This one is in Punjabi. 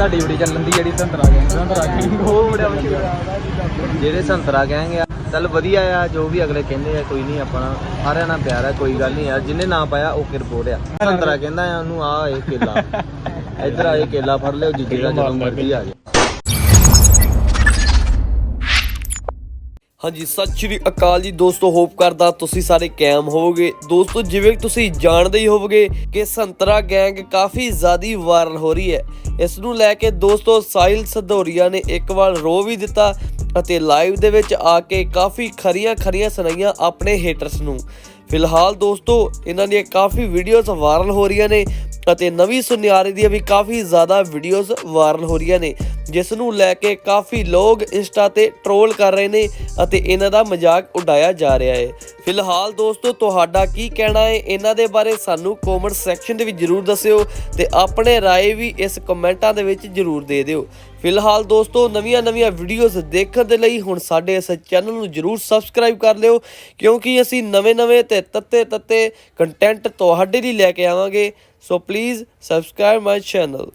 ਤੁਹਾਡੀ ਬੜੀ ਚੱਲਣ ਦੀ ਜਿਹੜੀ ਸੰਤਰਾ ਗੈਂਗ ਸੰਤਰਾ ਗੈਂਗ ਉਹ ਬੜਾ ਜਿਹੜੇ ਸੰਤਰਾ ਕਹਾਂਗੇ ਚੱਲ ਵਧੀਆ ਆ ਜੋ ਵੀ ਅਗਲੇ ਕਹਿੰਦੇ ਆ ਕੋਈ ਨਹੀਂ ਆਪਣਾ ਸਾਰਿਆਂ ਨਾਲ ਪਿਆਰ ਆ ਕੋਈ ਗੱਲ ਨਹੀਂ ਯਾਰ ਜਿਹਨੇ ਨਾ ਪਾਇਆ ਉਹ ਕਿਰ ਬੋੜਿਆ ਸੰਤਰਾ ਕਹਿੰਦਾ ਆ ਉਹਨੂੰ ਆ ਇਹ ਕੇਲਾ। ਇੱਧਰ ਆ ਇਹ ਕੇਲਾ ਫੜ ਲਿਓ ਜੀਜੇ ਦਾ ਜਦੋਂ ਮਰਜ਼ੀ ਆ ਜਾ ਹਾਂਜੀ, ਸਤਿ ਸ਼੍ਰੀ ਅਕਾਲ ਜੀ ਦੋਸਤੋ, ਹੋਪ ਕਰਦਾ ਤੁਸੀਂ ਸਾਰੇ ਕਾਇਮ ਹੋਵੋਗੇ। ਦੋਸਤੋ, ਜਿਵੇਂ ਤੁਸੀਂ ਜਾਣਦੇ ਹੀ ਹੋਵੋਗੇ ਕਿ ਸੰਤਰਾ ਗੈਂਗ ਕਾਫੀ ਜ਼ਿਆਦੀ ਵਾਇਰਲ ਹੋ ਰਹੀ ਹੈ। ਇਸ ਨੂੰ ਲੈ ਕੇ ਦੋਸਤੋ ਸਾਹਿਲ ਸਧੋਰੀਆ ਨੇ ਇੱਕ ਵਾਰ ਰੋ ਵੀ ਦਿੱਤਾ ਅਤੇ ਲਾਈਵ ਦੇ ਵਿੱਚ ਆ ਕੇ ਕਾਫੀ ਖਰੀਆਂ ਖਰੀਆਂ ਸੁਣਾਈਆਂ ਆਪਣੇ ਹੇਟਰਸ ਨੂੰ। ਫਿਲਹਾਲ ਦੋਸਤੋ, ਇਹਨਾਂ ਦੀਆਂ ਕਾਫੀ ਵੀਡੀਓਜ਼ ਵਾਇਰਲ ਹੋ ਰਹੀਆਂ ਨੇ ਅਤੇ ਨਵੀਂ ਸੁਨਿਆਰੇ ਦੀਆਂ ਵੀ ਕਾਫੀ ਜ਼ਿਆਦਾ ਵੀਡੀਓਜ਼ ਵਾਇਰਲ ਹੋ ਰਹੀਆਂ ਨੇ ਜਿਸ ਨੂੰ ਲੈ ਕੇ ਕਾਫੀ ਲੋਕ ਇੰਸਟਾ ਤੇ ਟ੍ਰੋਲ ਕਰ ਰਹੇ ਨੇ ਅਤੇ ਇਹਨਾਂ ਦਾ ਮਜ਼ਾਕ ਉਡਾਇਆ ਜਾ ਰਿਹਾ ਹੈ ਫਿਲਹਾਲ ਦੋਸਤੋ ਤੁਹਾਡਾ ਕੀ ਕਹਿਣਾ ਹੈ ਇਹਨਾਂ ਦੇ ਬਾਰੇ ਸਾਨੂੰ ਕਮੈਂਟ ਸੈਕਸ਼ਨ ਦੇ ਵਿੱਚ ਜਰੂਰ ਦੱਸਿਓ ਤੇ ਆਪਣੇ رائے ਵੀ ਇਸ ਕਮੈਂਟਾਂ ਦੇ ਵਿੱਚ ਜਰੂਰ ਦੇ ਦਿਓ ਫਿਲਹਾਲ ਦੋਸਤੋ ਨਵੀਆਂ-ਨਵੀਆਂ ਵੀਡੀਓਜ਼ ਦੇਖਣ ਦੇ ਲਈ ਹੁਣ ਸਾਡੇ ਇਸ ਚੈਨਲ ਨੂੰ ਜਰੂਰ ਸਬਸਕ੍ਰਾਈਬ ਕਰ ਲਿਓ ਕਿਉਂਕਿ ਅਸੀਂ ਨਵੇਂ-ਨਵੇਂ ਤੇ ਤੱਤੇ-ਤੱਤੇ ਕੰਟੈਂਟ ਤੁਹਾਡੇ ਲਈ ਲੈ ਕੇ ਆਵਾਂਗੇ So please subscribe my channel